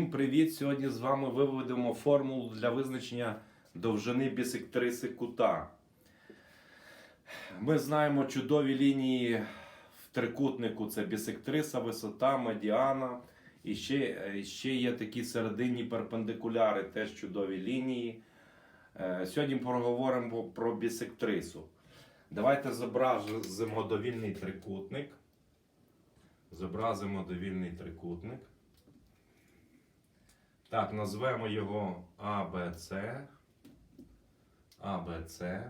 Всім Привіт! Сьогодні з вами виведемо формулу для визначення довжини бісектриси кута. Ми знаємо чудові лінії в трикутнику: це бісектриса, висота, медіана. І ще, е, ще є такі серединні перпендикуляри, теж чудові лінії. Е, Сьогодні поговоримо про бісектрису. Давайте зобразимо довільний трикутник. Зобразимо довільний трикутник. Так, назвемо його ABC. ABC.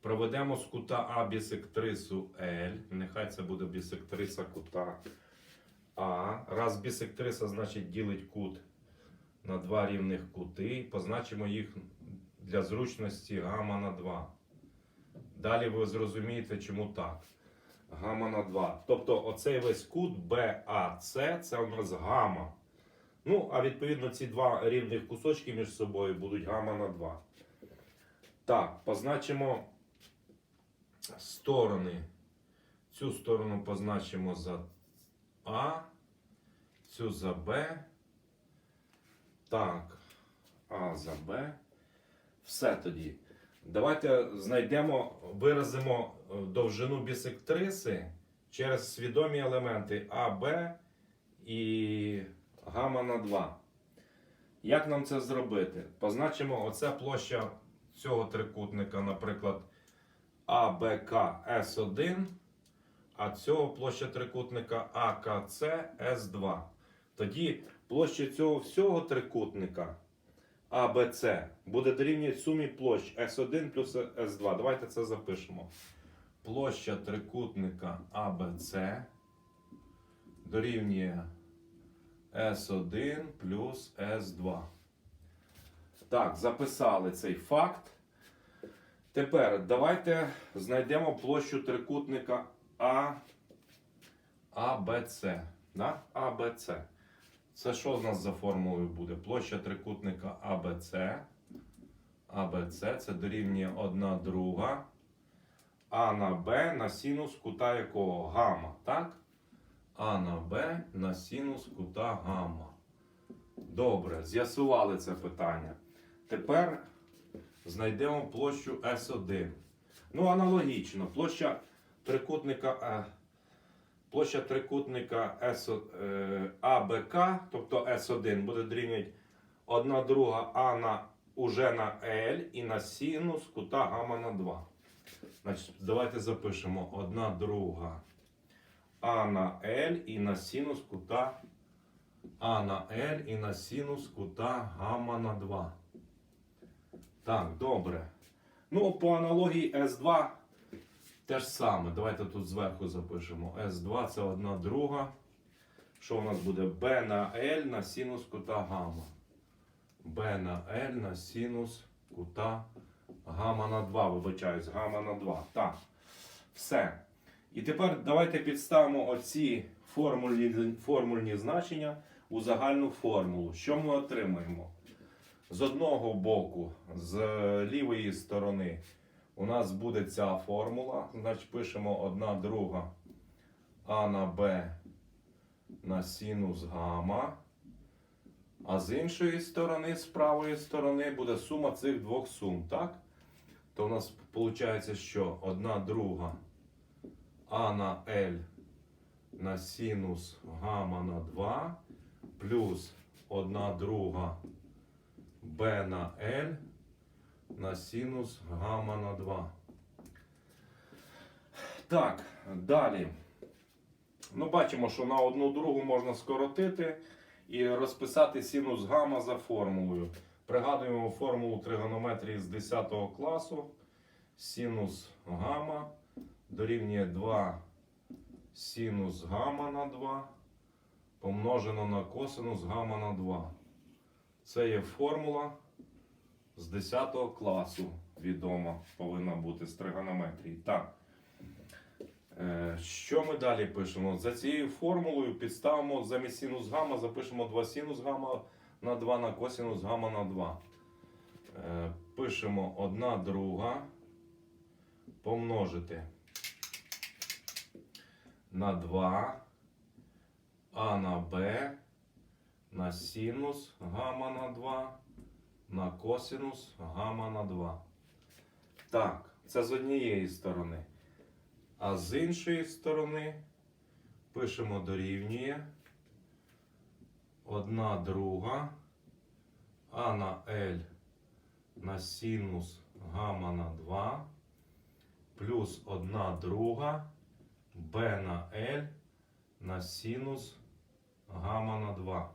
Проведемо з кута А бісектрису L. Нехай це буде бісектриса кута А. Раз бісектриса, значить ділить кут на два рівних кути. Позначимо їх для зручності гамма на 2. Далі ви зрозумієте, чому так. Гамма на 2. Тобто оцей весь кут BAC це у нас гамма. Ну, а відповідно ці два рівних кусочки між собою будуть гамма на 2. Так, позначимо сторони. Цю сторону позначимо за А, цю за Б. Так, А за Б. Все тоді. Давайте знайдемо, виразимо е, довжину бісектриси через свідомі елементи А, Б і гамма на 2. Як нам це зробити? Позначимо оця площа цього трикутника, наприклад, АБК С1, а цього площа трикутника АКЦ С2. Тоді площа цього всього трикутника АБЦ буде дорівнювати сумі площ С1 плюс С2. Давайте це запишемо. Площа трикутника АБЦ дорівнює S1 плюс S2. Так, записали цей факт. Тепер давайте знайдемо площу трикутника А, АБЦ. Да? АБЦ. Це що в нас за формулою буде? Площа трикутника АБЦ. АБЦ це дорівнює 1 друга. А на Б на синус кута якого? Гамма. Так? А на Б на синус кута гамма. Добре, з'ясували це питання. Тепер знайдемо площу S1. Ну, аналогічно, площа трикутника е, площа трикутника S, е, АБК, тобто S1, буде дорівнювати 1 друга А на уже на L і на синус кута гамма на 2. Значить, давайте запишемо 1 друга. А на L і на синус кута А на L і на синус кута гамма на 2. Так, добре. Ну, по аналогії S2 те ж саме. Давайте тут зверху запишемо. S2 це одна друга. Що у нас буде? B на L на синус кута гамма. B на L на синус кута гамма на 2. Вибачаюсь, гамма на 2. Так. Все. І тепер давайте підставимо оці формульні, формульні значення у загальну формулу. Що ми отримаємо? З одного боку, з лівої сторони, у нас буде ця формула. Значить, пишемо 1 друга А на Б на синус гамма. А з іншої сторони, з правої сторони, буде сума цих двох сум. Так? То у нас виходить, що 1 друга а на L на синус гамма на 2 плюс 1 друга B на L на синус гамма на 2. Так, далі. Ну, бачимо, що на одну другу можна скоротити і розписати синус гамма за формулою. Пригадуємо формулу тригонометрії з 10 класу. Синус гамма дорівнює 2 синус гамма на 2 помножено на косинус гамма на 2. Це є формула з 10 класу. Відома повинна бути з тригонометрії. Так. Е, Що ми далі пишемо? За цією формулою підставимо замість синус гамма, запишемо 2 синус гамма на 2 на косинус гамма на 2. Е, Пишемо 1 друга помножити на 2 А на Б на синус гамма на 2 на косинус гамма на 2. Так, це з однієї сторони. А з іншої сторони пишемо дорівнює 1 друга а на L на синус гамма на 2 плюс 1 друга b на L на синус гамма на 2.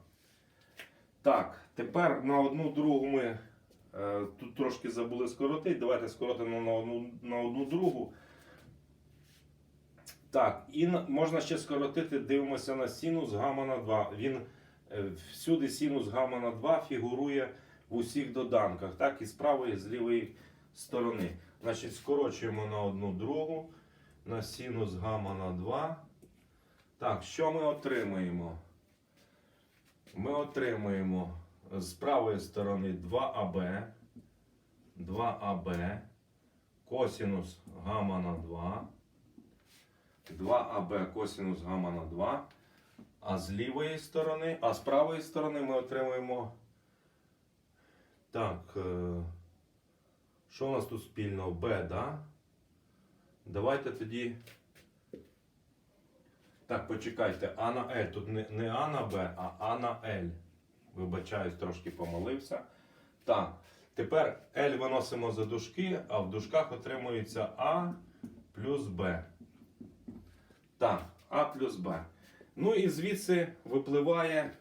Так, тепер на одну другу ми е, тут трошки забули скоротити. Давайте скоротимо на одну, на одну другу. Так, і можна ще скоротити, дивимося на синус гамма на 2. Він е, всюди синус гамма на 2 фігурує в усіх доданках, так, і з правої, і з лівої сторони. Значить, скорочуємо на одну другу, на синус гамма на 2. Так, що ми отримаємо? Ми отримуємо з правої сторони 2АБ, 2АБ, косинус гамма на 2, 2АБ косинус гамма на 2. А з лівої сторони, а з правої сторони ми отримуємо. Так. е, Що у нас тут спільного? Б, да? Давайте тоді. Так, почекайте, А на Л. Тут не, не А на Б, а А на Л. Вибачаюсь, трошки помилився. Так. Тепер L виносимо за дужки, а в дужках отримується А плюс Б. Так, А плюс Б. Ну і звідси випливає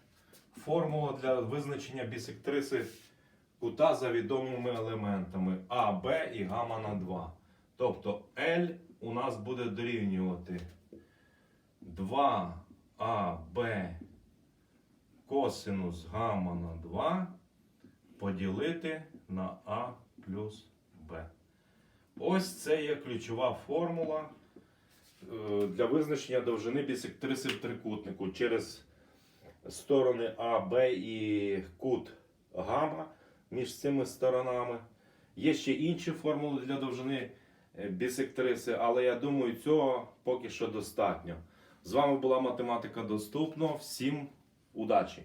формула для визначення бісектриси кута за відомими елементами А, Б і гамма на 2. Тобто L у нас буде дорівнювати 2АБ косинус гамма на 2 поділити на А плюс Б. Ось це є ключова формула е, для визначення довжини бісектриси в трикутнику через сторони А, Б і кут гамма між цими сторонами. Є ще інші формули для довжини бісектриси, але я думаю, цього поки що достатньо. З вами була математика доступно. Всім удачі!